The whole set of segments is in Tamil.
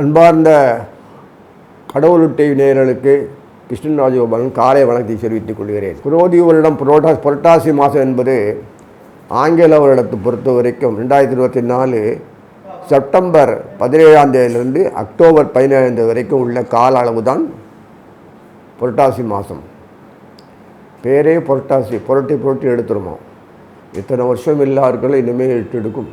அன்பார்ந்த கடவுளுட்டை நேயர்களுக்கு கிருஷ்ணன் ராஜகோபாலன் காலை வணக்கத்தை தெரிவித்துக் கொள்கிறேன். குரோதி வருடம் புரோட்டா புரட்டாசி மாதம் என்பது ஆங்கில வருடத்தை பொறுத்த வரைக்கும் ரெண்டாயிரத்தி இருபத்தி நாலு செப்டம்பர் பதினேழாம் தேதியிலிருந்து அக்டோபர் பதினேழாம் தேதி வரைக்கும் உள்ள கால அளவு தான் புரட்டாசி மாதம். பேரே புரட்டாசி புரட்டி புரட்டி எடுத்துருமோ இத்தனை வருஷம் இல்லாதவர்களும் இனிமேல் எடுத்து எடுக்கும்.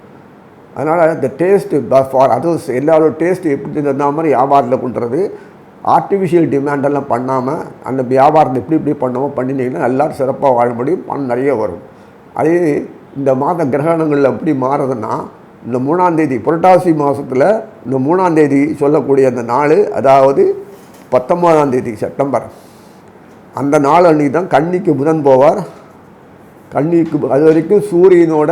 அதனால் இந்த டேஸ்ட்டு ஃபார் அதர்ஸ் எல்லாரோட டேஸ்ட்டு எப்படி தகுந்த மாதிரி வியாபாரத்தில் பண்ணுறது ஆர்டிஃபிஷியல் டிமாண்டெல்லாம் பண்ணாமல் அந்த வியாபாரத்தை எப்படி இப்படி பண்ணாமோ பண்ணினீங்கன்னா எல்லோரும் சிறப்பாக வாழ முடியும் பணம் நிறைய வரும். அதே இந்த மாத கிரகணங்கள் எப்படி மாறுதுன்னா இந்த மூணாந்தேதி புரட்டாசி மாதத்தில் இந்த மூணாந்தேதி சொல்லக்கூடிய அந்த நாள் அதாவது பத்தொம்போதாம் தேதி செப்டம்பர். அந்த நாள் அன்றைக்கி தான் கன்னிக்கு புதன் போவார். கன்னிக்கு அது வரைக்கும் சூரியனோட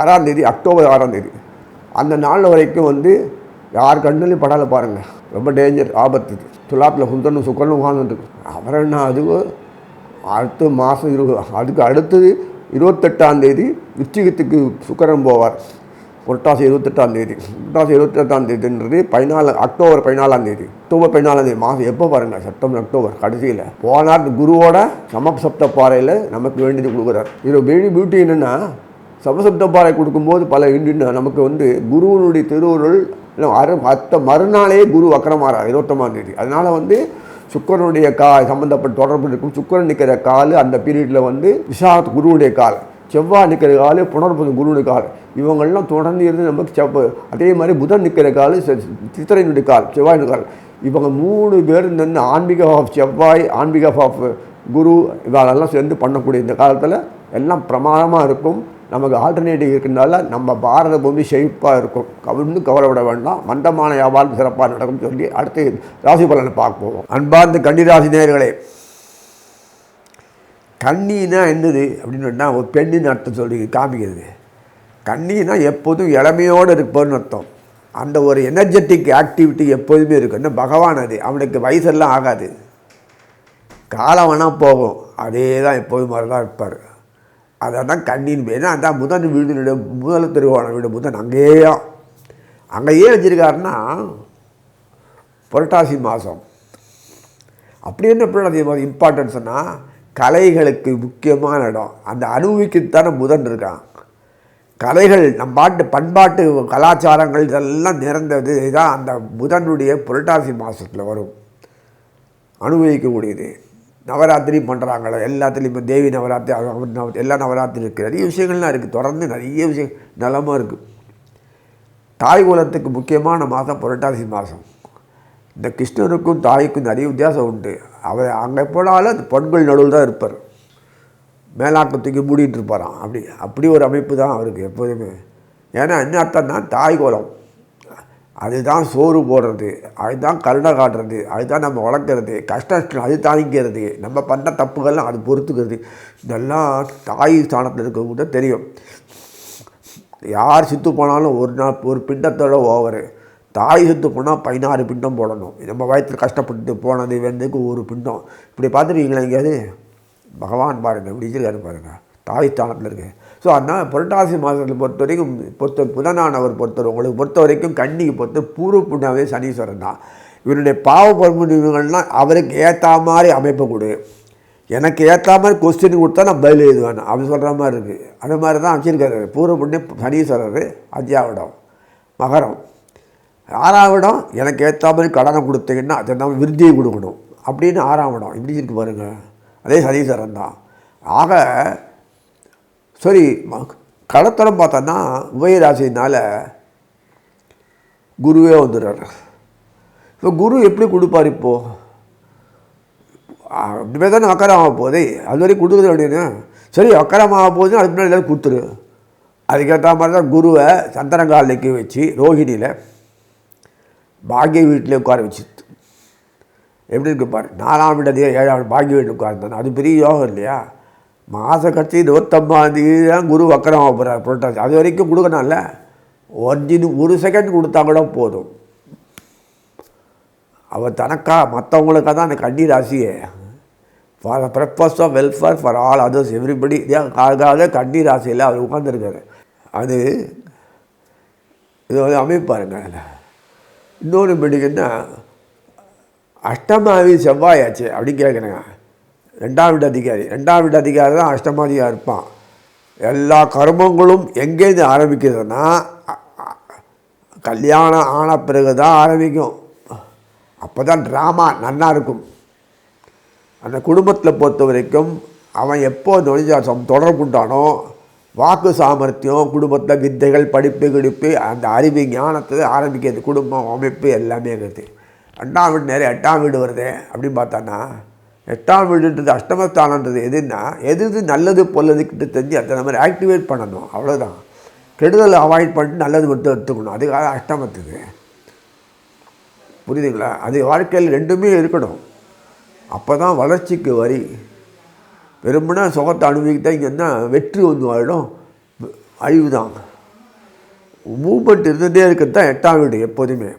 ஆறாம் தேதி அக்டோபர் ஆறாம் தேதி. அந்த நாள் வரைக்கும் வந்து யார் கண்ணுலையும் படாத பாருங்கள் ரொம்ப டேஞ்சர் ஆபத்து. துலாப்பில் துலாத்தில் சுக்கரனும் உட்காந்துட்டு அப்புறம் என்ன அது அடுத்த மாதம் இரு அதுக்கு அடுத்தது இருபத்தெட்டாம் தேதி விச்சிகத்துக்கு சுக்கரன் போவார். புரட்டாசி இருபத்தெட்டாம் தேதி. புரட்டாசி இருபத்தெட்டாம் தேதின்றது பதினாலு அக்டோபர் பதினாலாம் தேதி. அக்டோபர் பதினாலாம் தேதி மாதம் எப்போ பாருங்கள் செப்டம்பர் அக்டோபர் கடைசியில். போனார் குருவோட சமசப்த பாறையில் நமக்கு வேண்டியது கொடுக்குறார். இது பெரிய பியூட்டி என்னென்னா சமசப்த பாறை கொடுக்கும்போது பல இண்டியன் நமக்கு வந்து குருவனுடைய திருவுருள் இல்லை அரு அத்த மறுநாளே குரு வக்கரமாறார் இருபத்தொம்பதாம் தேதி. அதனால் வந்து சுக்கரனுடைய கா சம்மந்தப்பட்ட தொடர்பு இருக்கும். சுக்கரன் நிற்கிற கால் அந்த பீரியடில் வந்து விசாத் குருவுடைய கால். செவ்வாய் நிற்கிற கால் புனர்புதன் குருவுடைய கால் இவங்கெல்லாம் தொடர்ந்து இருந்து நமக்கு செவ்வ அதே மாதிரி புதன் நிற்கிற கால் சி- சித்திரையினுடைய கால் செவ்வாயினுடைய கால் இவங்க மூணு பேர் நின்று ஆன்மீக ஆஃப் செவ்வாய் ஆன்மீக ஆஃப் குரு இவாளெல்லாம் சேர்ந்து பண்ணக்கூடிய இந்த காலத்தில் எல்லாம் பிரமாதமாக இருக்கும். நமக்கு ஆல்டர்னேட்டிவ் இருக்கிறதுனால நம்ம பாரத பூமி செழிப்பாக இருக்கும். கவிழ்ந்து கவலைப்பட வேண்டாம். மந்தமான வியாபாரம் சிறப்பாக நடக்கும் சொல்லி அடுத்து ராசி பலனை பார்ப்போம். அன்பார்ந்த கண்டிராசி நேயர்களே கண்ணினா என்னது அப்படின்னு சொன்னால் ஒரு பெண்ணின் அர்த்தம் சொல்லி காமிக்கிறது. கண்ணினா எப்போதும் இளமையோடு இருப்போன்னு அர்த்தம். அந்த ஒரு எனர்ஜெட்டிக் ஆக்டிவிட்டி எப்போதுமே இருக்கும். என்ன பகவான் அது. அவனுக்கு வயசெல்லாம் ஆகாது. காலம் வேணால் போகும். அதே தான் எப்போதும் மாதிரி தான் இருப்பார். அதை தான் கண்ணின் பேர். ஏன்னா அதான் புதன் வீடு முதல் திருவோணம் வீடு புதன் அங்கேயே. அங்கேயே வச்சுருக்காருன்னா புரட்டாசி மாதம் அப்படி என்ன புரட்டாசி மாதம் இம்பார்ட்டன்ஸ்னால் கலைகளுக்கு முக்கியமான இடம். அந்த அனுபவிக்கத்தானே புதன் இருக்கான். கலைகள் நம் பாட்டு பண்பாட்டு கலாச்சாரங்கள் இதெல்லாம் நிறைந்தது தான் அந்த புதனுடைய புரட்டாசி மாதத்தில் வரும். அனுபவிக்கக்கூடியது. நவராத்திரி பண்ணுறாங்களோ எல்லாத்துலேயும் இப்போ தேவி நவராத்திரி அவர் நவ எல்லா நவராத்திரி இருக்குது நிறைய விஷயங்கள்லாம் இருக்குது தொடர்ந்து நிறைய விஷயம் நலமாக இருக்குது தாய் குலத்துக்கு முக்கியமான மாதம் புரட்டாசி மாதம். இந்த கிருஷ்ணனுக்கும் தாய்க்கும் நிறைய வித்தியாசம் உண்டு. அவர் அங்கே போனாலும் அந்த பெண்கள் நடுவில் தான் இருப்பார். மேலாக்கத்துக்கு மூடிட்டு இருப்பாராம். அப்படி அப்படி ஒரு அமைப்பு தான் அவருக்கு எப்போதுமே. ஏன்னா என்ன அர்த்தம்னா தாய் குலம். அதுதான் சோறு போடுறது அதுதான் கருணை காட்டுறது அதுதான் நம்ம வளர்க்குறது கஷ்டம் அது தாங்கிக்கிறது நம்ம பண்ண தப்புகள்லாம் அது பொறுத்துக்கிறது. இதெல்லாம் தாய் ஸ்தானத்தில் இருக்கவங்க தான் தெரியும். யார் சித்து போனாலும் ஒரு நாள் ஒரு பிண்டத்தோட ஓவரு. தாய் செத்து போனால் பதினாறு பிண்டம் போடணும். நம்ம வயத்தில் கஷ்டப்பட்டு போனது வேண்டதுக்கு ஒரு பிண்டம். இப்படி பார்த்துருக்கீங்களா எங்கேயாவது? பகவான் பாருங்கள் இப்படி இருக்காரு பாருங்கள் தாய் ஸ்தானத்தில் இருக்கு. ஸோ அதனால் புரட்டாசி மாதத்தில் பொறுத்த வரைக்கும் பொறுத்த புதனானவர் பொறுத்தவரை உங்களுக்கு பொறுத்த வரைக்கும் கண்ணிக்கு பொறுத்த பூர்வ புண்ணாவே சனீஸ்வரன் தான். இவருடைய பாவ பருமன்கள்லாம் அவருக்கு ஏற்ற மாதிரி அமைப்பு கொடு. எனக்கு ஏற்ற மாதிரி கொஸ்டின் கொடுத்தா நான் பதில் எழுதுவேன். அப்படி சொல்கிற மாதிரி இருக்குது அந்த மாதிரி தான் வச்சுருக்காரு. பூர்வ புண்ணியம் சனீஸ்வரர் அஞ்சாவிடம் மகரம். ஆறாவிடம் எனக்கு ஏற்ற மாதிரி கடனை கொடுத்தீங்கன்னா அது நம்ம விருத்தியை கொடுக்கணும். அப்படின்னு ஆறாவிடம் இப்படி இருக்கு பாருங்கள் அதே சதீஸ்வரன் தான். ஆக சரி கடத்தரம் பார்த்தோன்னா உபயராசினால் குருவே வந்துடுறாரு. இப்போ குரு எப்படி கொடுப்பார் இப்போது அப்படியே தானே அக்கரம் ஆக போதே அது வரைக்கும் கொடுக்குறது அப்படின்னு சரி அக்கரம் ஆக போகுது அதுக்கு முன்னாடி எல்லாரும் கொடுத்துரு. அதுக்கேற்ற மாதிரி தான் குருவை சந்திரங்காலைக்கு வச்சு ரோஹிணியில் பாக்கிய வீட்டிலே உட்கார வச்சு எப்படி இருக்கு பாரு? நாலாம் வீடு ஏழாம் பாக்கிய வீட்டில் உட்கார்ந்தானே. அது பெரிய யோகம் இல்லையா? மாத கட்சி இருபத்தொம்பதாந்தேதி தான் குரு வக்கரம் போகிறார் புரட்டாசி. அது வரைக்கும் கொடுக்கணும்ல? ஒரிஜினு ஒரு செகண்ட் கொடுத்தா கூட போதும். அவர் தனக்கா மற்றவங்களுக்காக தான் அந்த கண்ணி ராசியே. For purpose of welfare for all others everybody அதுக்காக கண்ணி ராசியில் அவர் உட்காந்துருக்காரு அது இது வந்து அமைப்பாருங்க அதில் இன்னொன்று படிங்கன்னா அஷ்டமாவி செவ்வாயாச்சு அப்படின்னு கேட்குறேங்க ரெண்டாம் வீட்டு அதிகாரி. ரெண்டாம் வீட்டு அதிகாரி தான் அஷ்டமாதியாக இருப்பான். எல்லா கர்மங்களும் எங்கேருந்து ஆரம்பிக்கிறதுனா கல்யாணம் ஆன பிறகு தான் ஆரம்பிக்கும். அப்போ தான் ட்ராமா நல்லா இருக்கும். அந்த குடும்பத்தில் பொறுத்த வரைக்கும் அவன் எப்போ நுழைஞ்சா தொடர்புண்டானோ வாக்கு சாமர்த்தியம் குடும்பத்தில் வித்தைகள் படிப்பு கிடிப்பு அந்த அறிவு ஞானத்தை ஆரம்பிக்கிறது குடும்பம் அமைப்பு எல்லாமே இருக்குது. ரெண்டாம் வீடு நிறைய எட்டாம் வீடு வருதே அப்படின்னு பார்த்தான்னா எட்டாம் வீடுன்றது அஷ்டமஸ்தானன்றது எதுன்னா எது எது நல்லது பொல்லதுக்கிட்ட தெரிஞ்சு அந்த மாதிரி ஆக்டிவேட் பண்ணணும் அவ்வளோதான் கெடுதலை அவாய்ட் பண்ணிட்டு நல்லது மட்டும் எடுத்துக்கணும் அதுக்காக அஷ்டமத்துக்கு புரியுதுங்களா? அது வாழ்க்கையில் ரெண்டுமே இருக்கணும். அப்போ தான் வளர்ச்சிக்கு வரி. விரும்பினா சுகத்தை அனுபவிக்கிட்டா இங்கன்னா வெற்றி வந்து ஆகிடும் அழிவு தான் மூமெண்ட் இருந்துகிட்டே இருக்கிறது தான் எட்டாம் வீடு எப்போதுமே.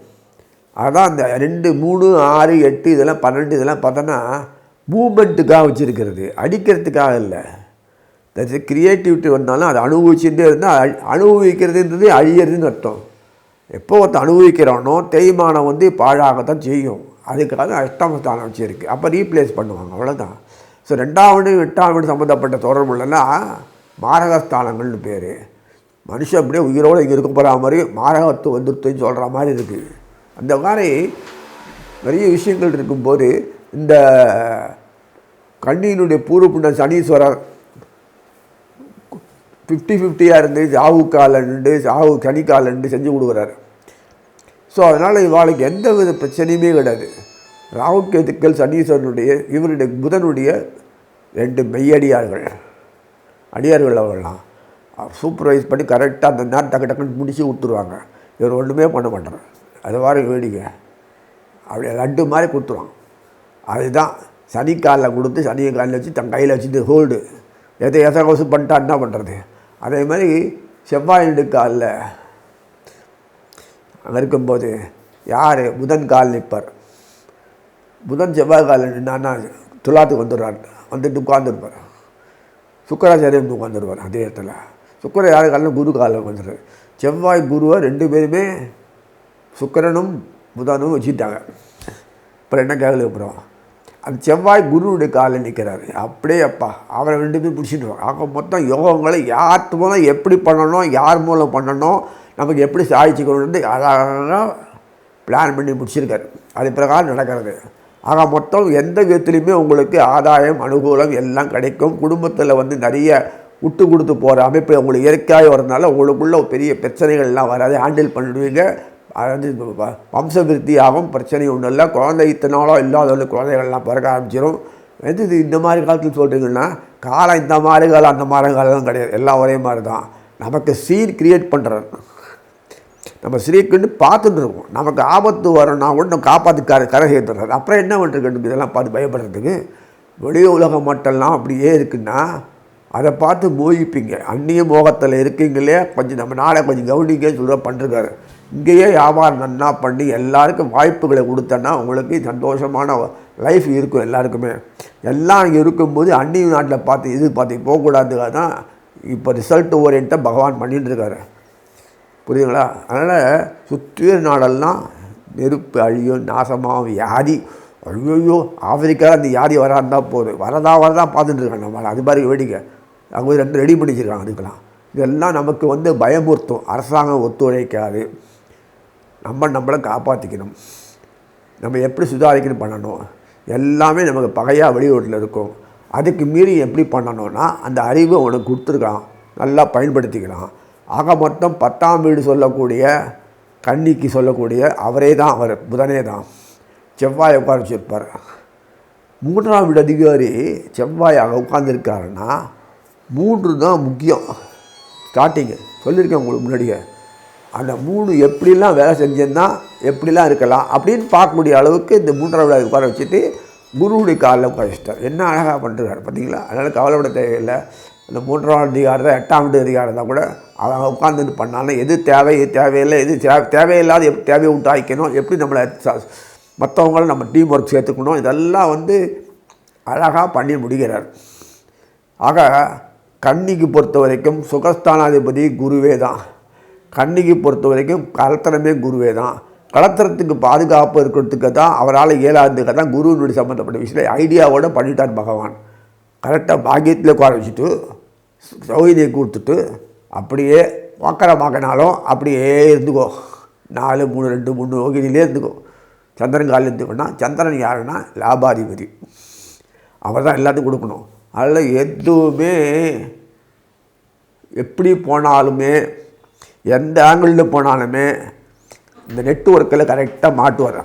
அதான் அந்த ரெண்டு மூணு ஆறு எட்டு இதெல்லாம் பன்னெண்டு இதெல்லாம் பார்த்தோன்னா மூமெண்ட்டுக்காக வச்சுருக்கிறது. அடிக்கிறதுக்காக இல்லை. தட்ஸ் கிரியேட்டிவிட்டி வந்தாலும் அதை அனுபவிச்சுட்டே இருந்தால் அழி அனுபவிக்கிறதுன்றது அழியிறதுன்னு அர்த்தம். எப்போ ஒருத்தன் அனுபவிக்கிறானோ தேய்மானம் வந்து பாழாகத்தான் செய்யும். அதுக்காக அஷ்டமஸ்தானம் வச்சுருக்கு. அப்போ ரீப்ளேஸ் பண்ணுவாங்க. அவ்வளோதான் ஸோ ரெண்டாவது எட்டாம் வீடு சம்மந்தப்பட்ட தொடர்புலாம் மாரகஸ்தானங்கள்னு பேர். மனுஷன் அப்படியே உயிரோடு இங்கே இருக்க போகிற மாதிரி மாரகத்து வந்துருத்துன்னு சொல்கிற மாதிரி இருக்குது அந்த மாதிரி நிறைய விஷயங்கள் இருக்கும்போது இந்த கண்ணியினுடைய பூர்வ புண்ண சனீஸ்வரர் ஃபிஃப்டி ஃபிஃப்டியாக இருந்து சாவு காலண்டு சாவு சனிக்காலண்டு செஞ்சு கொடுக்குறாரு. ஸோ அதனால் இவாளுக்கு எந்த வித பிரச்சனையுமே கிடையாது. ராவுக்கேதுக்கள் சனீஸ்வரனுடைய இவருடைய புதனுடைய ரெண்டு மெய்யடியார்கள். அடியார்கள் அவர்கள்லாம். சூப்பர்வைஸ் பண்ணி கரெக்டாக அந்த நேரம் டக்கு டக்குன்னு முடிச்சு கொடுத்துருவாங்க. இவர் ஒன்றுமே பண்ண மாட்டார். அது வாரம் வேடிக்கை. அப்படி லட்டு மாதிரி கொடுத்துருவான். அதுதான் சனி காலில் கொடுத்து சனி காலில் வச்சு தன் கையில் வச்சுட்டு ஹோல்டு. எதை எசகோசு பண்ணிட்டா என்ன பண்ணுறது அதே மாதிரி செவ்வாய் காலில் அங்கே இருக்கும்போது யார்? புதன் கால் நிற்பார். புதன் செவ்வாய் காலில் நின்னா துலாத்துக்கு வந்துடுறான். வந்துட்டு உட்காந்துருப்பார் சுக்கராச்சாரியம் வந்து அதே இடத்துல. சுக்கர யார் காலம் குரு காலம் வந்துடுறாரு செவ்வாய் குருவை ரெண்டு பேருமே சுக்கரனும் புதனும் வச்சுட்டாங்க அப்புறம் என்ன கேட்கல அப்புறம்? அந்த செவ்வாய் குருவுடைய காலில் நிற்கிறாரு. அப்படியே அப்பா அவரை ரெண்டு பேரும் பிடிச்சிட்டு ஆக மொத்தம் யோகங்களை யார் மூலம் எப்படி பண்ணணும் யார் மூலம் பண்ணணும் நமக்கு எப்படி சாதிச்சுக்கணும்னு அழகாக பிளான் பண்ணி முடிச்சிருக்காரு. அது பிரகாரம் நடக்கிறது. ஆக மொத்தம் எந்த விதத்துலையுமே உங்களுக்கு ஆதாயம் அனுகூலம் எல்லாம் கிடைக்கும். குடும்பத்தில் வந்து நிறைய விட்டு கொடுத்து போகிற அமைப்பு உங்களுக்கு இயற்கையாக வரதுனால உங்களுக்குள்ள பெரிய பிரச்சனைகள்லாம் வராது. ஹேண்டில் பண்ணிடுவீங்க. அது வந்து வ- வம்ச ஆகும் பிரச்சனை ஒன்றும் இல்லை. குழந்தை இத்தனாலோ இல்லாதவங்களுக்கு குழந்தைகள்லாம் பிறக்க ஆரம்பிச்சிடும் எது இது இந்த மாதிரி காலத்தில் சொல்கிறீங்கன்னா காலம் இந்த மாதிரி காலம் அந்த மாதிரி காலம் கிடையாது. எல்லாம் ஒரே மாதிரி தான் நமக்கு சீன் க்ரியேட் பண்ணுறது நம்ம ஸ்ரீக்குன்னு பார்த்துட்டு இருக்கோம் நமக்கு ஆபத்து வரணும்னா கூட நம்ம காப்பாற்றி கரை கரை சேர்த்துறது அப்புறம் என்ன பண்ணுறது இதெல்லாம் பார்த்து பயப்படுறதுக்கு வெளி உலக மட்டம்லாம் அப்படியே இருக்குன்னா அதை பார்த்து மோகிப்பீங்க. அந்நிய மோகத்தில் இருக்கீங்களே கொஞ்சம் நம்ம நாளை கொஞ்சம் கவனிங்க சொல்கிற பண்ணிருக்காரு இங்கேயே வியாபாரம் நன்னா பண்ணி எல்லாருக்கும் வாய்ப்புகளை கொடுத்தேன்னா உங்களுக்கு சந்தோஷமான லைஃப் இருக்கும் எல்லாருக்குமே. எல்லாம் இருக்கும்போது அந்நிய நாட்டில் பார்த்து இது பார்த்து போகக்கூடாதுக்காக தான் இப்போ ரிசல்ட் ஓரியன்ட்டாக பகவான் பண்ணிட்டு இருக்காரு புரியுதுங்களா? அதனால் சுற்றிய நாடெல்லாம் நெருப்பு அழியும் நாசமாகும் வியாதி ஐயோ ஆப்பிரிக்காவில் அந்த வியாதி வராந்தா போதும் வரதா வரதா பார்த்துட்டு இருக்காங்க நம்மளால் அது மாதிரி வேடிக்கை. அவங்க ரெண்டு ரெடி பண்ணி வச்சிருக்காங்க அதுக்கெல்லாம். இதெல்லாம் நமக்கு வந்து பயமுறுத்தும். அரசாங்கம் ஒத்துழைக்காது. நம்ம நம்மளை காப்பாற்றிக்கணும் நம்ம எப்படி சுதாரிக்கணும் பண்ணணும்? எல்லாமே நமக்கு பகையாக வெளியூட்டில் இருக்கும். அதுக்கு மீறி எப்படி பண்ணணும்னா அந்த அறிவை உனக்கு கொடுத்துருக்கான். நல்லா பயன்படுத்திக்கலாம். ஆக மொத்தம் பத்தாம் வீடு சொல்லக்கூடிய கன்னிக்கு சொல்லக்கூடிய அவரே தான் அவர் புதனே தான். செவ்வாய் உட்கார வச்சிருப்பார் மூன்றாம் வீடு அதிகாரி செவ்வாய் அங்கே உட்காந்துருக்காருன்னா மூன்று தான் முக்கியம். ஸ்டார்டிங்கு சொல்லியிருக்கேன் உங்களுக்கு முன்னாடியே. அந்த மூணு எப்படிலாம் வேலை செஞ்சேன்னா எப்படிலாம் இருக்கலாம் அப்படின்னு பார்க்கக்கூடிய அளவுக்கு இந்த மூன்றாம் வீடு உட்கார வச்சுட்டு குருவுடைய காலில் உட்கார வச்சுட்டார். என்ன அழகாக பண்ணுறாரு பார்த்தீங்களா? அதனால் கவலைப்பட தேவையில்லை. இந்த மூன்றாம் அதிகாரம் எட்டாம் அதிகாரம் தான் கூட அவங்க உட்காந்துட்டு பண்ணாலும் எது தேவை எது தேவையில்லை எது தேவை தேவையில்லாத எப்படி தேவையை உண்டாக்கணும் எப்படி நம்மளை மற்றவங்களும் மற்றவங்கள நம்ம டீம் ஒர்க் சேர்த்துக்கணும் இதெல்லாம் வந்து அழகாக பண்ணி முடிகிறார். ஆக கன்னிக்கு பொறுத்த வரைக்கும் சுகஸ்தானாதிபதி குருவே தான் கன்னிக்கு பொறுத்த வரைக்கும் கலத்தனமே குருவே தான் கலத்திரத்துக்கு பாதுகாப்பு இருக்கிறதுக்கு தான் அவரால் இயலாததுக்கு தான் குருவினுடைய சம்மந்தப்பட்ட விஷயத்தில் ஐடியாவோட பண்ணிட்டார் பகவான். கரெக்டாக பாக்கியத்தில் உட்கார வச்சுட்டு சௌகரியை கொடுத்துட்டு அப்படியே வக்கரமாக்கினாலும் அப்படியே இருந்துக்கோ. நாலு மூணு ரெண்டு மூணு யோகினிலே இருந்துக்கோ. சந்திரன் காலில் இருந்துக்கோன்னா சந்திரன் யாருன்னா லாபாதிபதி. அவர் தான் எல்லாத்துக்கும் கொடுக்கணும். அதில் எதுவுமே எப்படி போனாலுமே எந்த ஆங்கிளில் போனாலுமே இந்த நெட்ஒர்க்கில் கரெக்டாக மாட்டுவார்.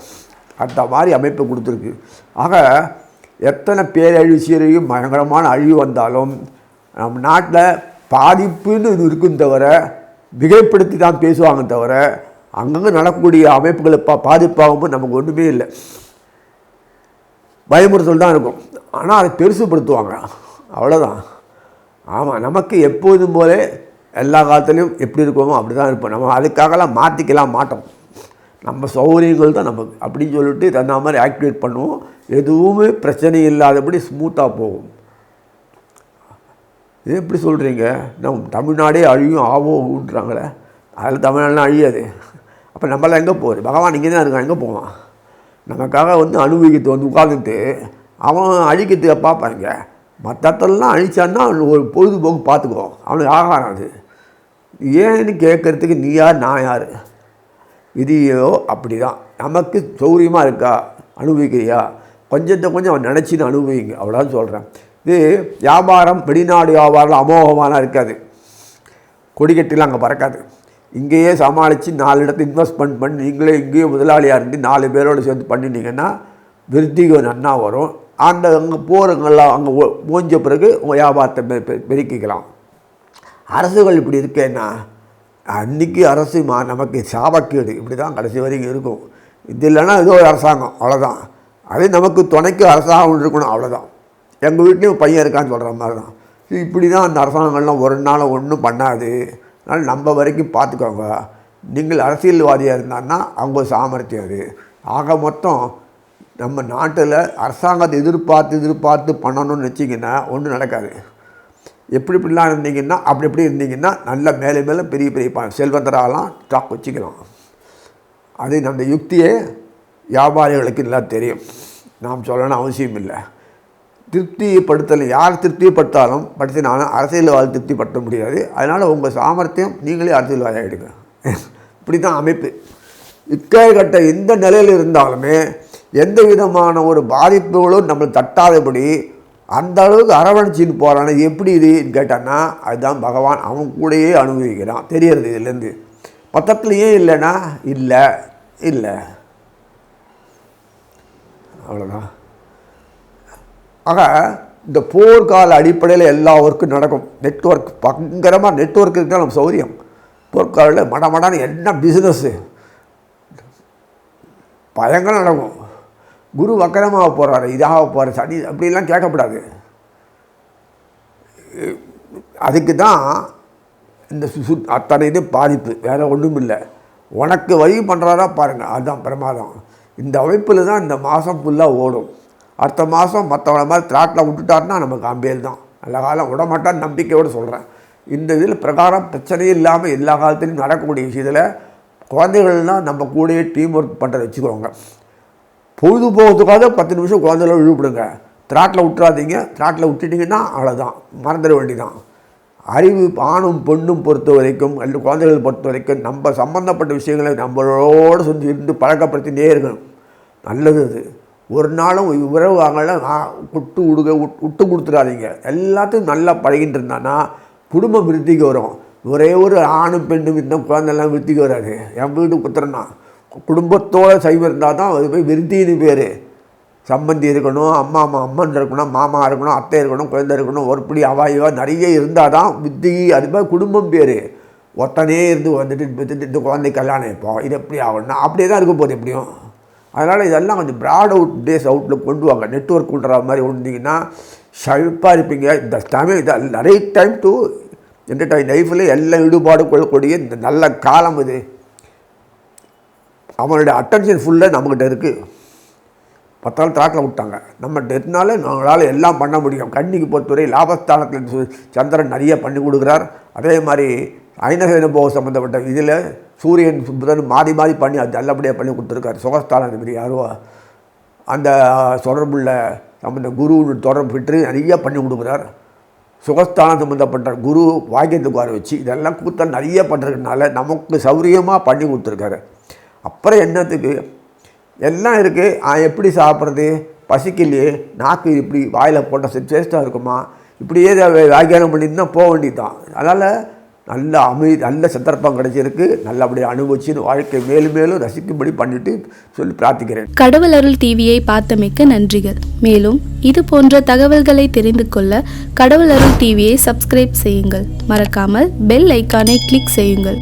அந்த மாதிரி அமைப்பு கொடுத்துருக்கு. ஆக எத்தனை பேரழிவு சீரையும் பயங்கரமான அழிவு வந்தாலும் நம் நாட்டில் பாதிப்புன்னு இது இருக்கும் தவிர மிகைப்படுத்தி தான் பேசுவாங்க தவிர அங்கங்கே நடக்கக்கூடிய அமைப்புகளை பா பாதிப்பாகும்போது நமக்கு ஒன்றுமே இல்லை. பயமுறுத்தல் தான் இருக்கும். ஆனால் அதை பெருசுப்படுத்துவாங்க. அவ்வளோதான் ஆமாம் நமக்கு எப்போதும் போலே எல்லா காலத்துலேயும் எப்படி இருக்கோமோ அப்படி தான் இருப்போம். நம்ம அதுக்காகலாம் மாற்றிக்கலாம் மாட்டோம். நம்ம சௌகரியங்கள் தான் நமக்கு அப்படின்னு சொல்லிட்டு தகுந்த மாதிரி ஆக்டிவேட் பண்ணுவோம். எதுவுமே பிரச்சனை இல்லாதபடி ஸ்மூத்தாக போகும். இது எப்படி சொல்கிறீங்க நம்ம தமிழ்நாடே அழியும் ஆவோன்றாங்களே அதில் தமிழ்நாடுலாம் அழியாது. அப்போ நம்மளாம் எங்கே போகுது பகவான் இங்கே தான் இருக்கான் எங்கே போவான்? நமக்காக வந்து அனுபவிக்கிறது வந்து உட்காந்துட்டு அவன் அழிக்கிறதுக்கு பார்ப்பாங்க மற்றத்தெல்லாம் அழிச்சான்னா ஒரு பொழுதுபோக்கு பார்த்துக்கோ அவனுக்கு ஆகாரம் அது. ஏன்னு கேட்குறதுக்கு நீ யார் நான் யார்? விதியோ அப்படி தான் நமக்கு சௌரியமாக இருக்கா? அனுபவிக்கிறியா? கொஞ்சத்தை கொஞ்சம் அவன் நினச்சின்னு அனுபவிங்க. அவ்வளோதான் சொல்கிறேன் இது வியாபாரம் வெளிநாடு வியாபாரம் அமோகமாலாம் இருக்காது. கொடிக்கட்டிலாம் அங்கே பறக்காது. இங்கேயே சமாளித்து நாலு இடத்து இன்வெஸ்ட்மெண்ட் பண்ணி நீங்களே இங்கேயே முதலாளியாக இருந்து நாலு பேரோடு சேர்ந்து பண்ணிட்டீங்கன்னா விருத்திகம் நன்னா வரும். அந்த அங்கே போகிறவங்கெல்லாம் அங்கே ஓஞ்ச பிறகு உங்கள் வியாபாரத்தை பெ- பெருக்கிக்கலாம். அரசுகள் இப்படி இருக்கேன்னா அன்றைக்கி அரசு மா நமக்கு சாபக்கேடு. இப்படி தான் கடைசி வரைக்கும் இருக்கும். இது இல்லைன்னா ஏதோ ஒரு அரசாங்கம். அவ்வளோதான் அதே நமக்கு துணைக்கு அரசாங்கம் இருக்கணும். அவ்வளோதான் எங்கள் வீட்லேயும் பையன் இருக்கான்னு சொல்கிற மாதிரி தான் இப்படி தான் அந்த அரசாங்கங்கள்லாம் ஒரு நாள் ஒன்றும் பண்ணாது. அதனால் நம்ம வரைக்கும் பார்த்துக்கோங்க. நீங்கள் அரசியல்வாதியாக இருந்தான்னா அவங்க சாமர்த்தியம் அது. ஆக மொத்தம் நம்ம நாட்டில் அரசாங்கத்தை எதிர்பார்த்து எதிர்பார்த்து பண்ணணும்னு வச்சிங்கன்னா ஒன்றும் நடக்காது. எப்படி இப்படிலாம் இருந்தீங்கன்னா அப்படி எப்படி இருந்தீங்கன்னா நல்ல மேலே மேலே பெரிய பெரிய ப செல்வந்தராகலாம் ஸ்டாக் வச்சுக்கலாம் அது நம்ம யுக்தியே வியாபாரிகளுக்கு நல்லா தெரியும். நாம் சொல்லணும்னு அவசியம் இல்லை. திருப்திப்படுத்தல் யார் திருப்திப்படுத்தாலும் படுத்தினாலும் அரசியல்வாதி திருப்திப்படுத்த முடியாது. அதனால் உங்கள் சாமர்த்தியம் நீங்களே அரசியல்வாதி ஆகிடுங்க இப்படி தான் அமைப்பு. இக்கட்ட எந்த நிலையில் இருந்தாலுமே எந்த விதமான ஒரு பாதிப்புகளும் நம்மளை தட்டாதபடி அந்த அளவுக்கு அரவணைச்சின்னு போகிறானே எப்படி இதுன்னு கேட்டான்னா அதுதான் பகவான் அவன் கூடயே அனுபவிக்கிறான். தெரியறது இதுலேருந்து. பக்கத்தில் ஏன் இல்லைன்னா இல்லை இல்லை. அவ்வளோதான் ஆக இந்த போர்க்கால அடிப்படையில் எல்லா ஒர்க்கும் நடக்கும். நெட்ஒர்க் பயங்கரமாக நெட்ஒர்க் இருந்தால் நம்ம சௌரியம். போர்க்காலில் மடமடான்னு என்ன பிஸ்னஸ்ஸு பயங்கரம் நடக்கும். குரு வக்கரமாக போகிறாரு இதாக போகிற சனி அப்படிலாம் கேட்கக்கூடாது அதுக்கு தான் இந்த சு அத்தனை இது பாதிப்பு வேறு ஒன்றும் இல்லை உனக்கு வழி பண்ணுறாரா பாருங்கள் அதுதான் பிரமாதம். இந்த அமைப்பில் தான் இந்த மாதம் ஃபுல்லாக ஓடும். அடுத்த மாதம் மற்றவங்கள மாதிரி திராட்டில் விட்டுட்டார்னா நமக்கு அம்பேல் தான். நல்ல காலம் விடமாட்டான்னு நம்பிக்கையோடு சொல்கிறேன் இந்த இதில் பிரகாரம் பிரச்சனையும் இல்லாமல் எல்லா காலத்துலையும் நடக்கக்கூடிய விஷயத்தில் குழந்தைகள்லாம் நம்ம கூடயே டீம் ஒர்க் பண்ணுறத வச்சுக்கோங்க. பொழுதுபோகிறதுக்காக பத்து நிமிஷம் குழந்தைகள விழுப்புடுங்க திராட்டில் விட்டுறாதீங்க திராட்டில் விட்டுட்டிங்கன்னா அவ்வளோதான் மறந்துட வேண்டிதான் அறிவு ஆணும் பெண்ணும் பொறுத்த வரைக்கும் அல்லது குழந்தைகள் பொறுத்த வரைக்கும் நம்ம சம்மந்தப்பட்ட விஷயங்களை நம்மளோட சொல்லி இருந்து பழக்கப்படுத்தினே இருக்கணும் நல்லது அது. ஒரு நாளும் உறவு வாங்கல விட்டு விடுக விட்டு கொடுத்துடாதீங்க. எல்லாத்தையும் நல்லா பழகிட்டு இருந்தானா குடும்ப விருத்திக்கு வரும். ஒரே ஒரு ஆணும் பெண்ணும் இருந்தால் குழந்தைலாம் விருத்திக்கு வராது. என் வீட்டு குத்துறேன்னா. குடும்பத்தோடு சைவம் இருந்தால் தான் அது போய் விருத்தின்னு பேர். சம்பந்தி இருக்கணும் அம்மா அம்மா அம்மன் இருக்கணும் மாமா இருக்கணும் அத்தை இருக்கணும் குழந்தை இருக்கணும் ஒருபடி அவாயுவாக நிறைய இருந்தால் தான் வித்தி அது மாதிரி குடும்பம் பேர். ஒத்தனே இருந்து வந்துட்டு இந்த குழந்தை கல்யாணம் இப்போ இது எப்படி ஆகணும்னா அப்படியே தான் இருக்க போகுது எப்படியும். அதனால் இதெல்லாம் கொஞ்சம் ப்ராட் அவுட் டேஸ் அவுட்டில் கொண்டு வாங்க. நெட்ஒர்க் கொண்டுற மாதிரி கொண்டீங்கன்னா ஷல்ப்பாக இருப்பீங்க. இந்த தமிழ் இதை நிறைய டைம் டு என்டர்டைன் லைஃப்பில் எல்லாம் ஈடுபாடு கொள்ளக்கூடிய இந்த நல்ல காலம் இது. அவனுடைய அட்டென்ஷன் ஃபுல்லாக நம்மக்கிட்ட இருக்குது பத்தாள் ட்ராக்கில் விட்டாங்க. நம்ம டெத்னால நம்மளால் எல்லாம் பண்ண முடியும். கண்ணிக்கு பொறுத்தவரை லாபஸ்தானத்தில் சந்திரன் நிறைய பண்ணி கொடுக்குறார். அதே மாதிரி ஐநகனுபவம் போக சம்மந்தப்பட்ட இதில் சூரியன் புதன் மாறி மாறி பண்ணி அது நல்லபடியாக பண்ணி கொடுத்துருக்காரு. சுகஸ்தானம் இது மாதிரி யாரோ. அந்த தொடர்புள்ள சம்மந்த குரு தொடர்பு பெற்று நிறைய பண்ணி கொடுக்குறார். சுகஸ்தானம் சம்மந்தப்பட்ட குரு வாக்கியத்துக்கு வர வச்சு இதெல்லாம் கூத்தல் நிறைய பண்ணுறதுனால நமக்கு சௌரியமாக பண்ணி கொடுத்துருக்காரு. அப்புறம் என்னத்துக்கு? எல்லாம் இருக்குது நான் எப்படி சாப்பிட்றது? பசிக்கலையே. நாக்கு இப்படி வாயில் போட்ட டேஸ்ட்டாக இருக்குமா? இப்படியே வியாக்கியானம் பண்ணிட்டு தான் போக வேண்டியதுதான். அதனால் நல்ல அமை நல்ல சந்தர்ப்பம் கிடைச்சிருக்கு. நல்லபடியாக அனுபவிச்சுன்னு வாழ்க்கை மேலும் மேலும் ரசிக்கும்படி பண்ணிட்டு சொல்லி பிரார்த்திக்கிறேன். கடவுள் அருள் டிவியை பார்த்தமைக்க நன்றிகள். மேலும் இது போன்ற தகவல்களை தெரிந்து கொள்ள கடவுள் அருள் டிவியை சப்ஸ்கிரைப் செய்யுங்கள். மறக்காமல் பெல் ஐக்கானை கிளிக் செய்யுங்கள்.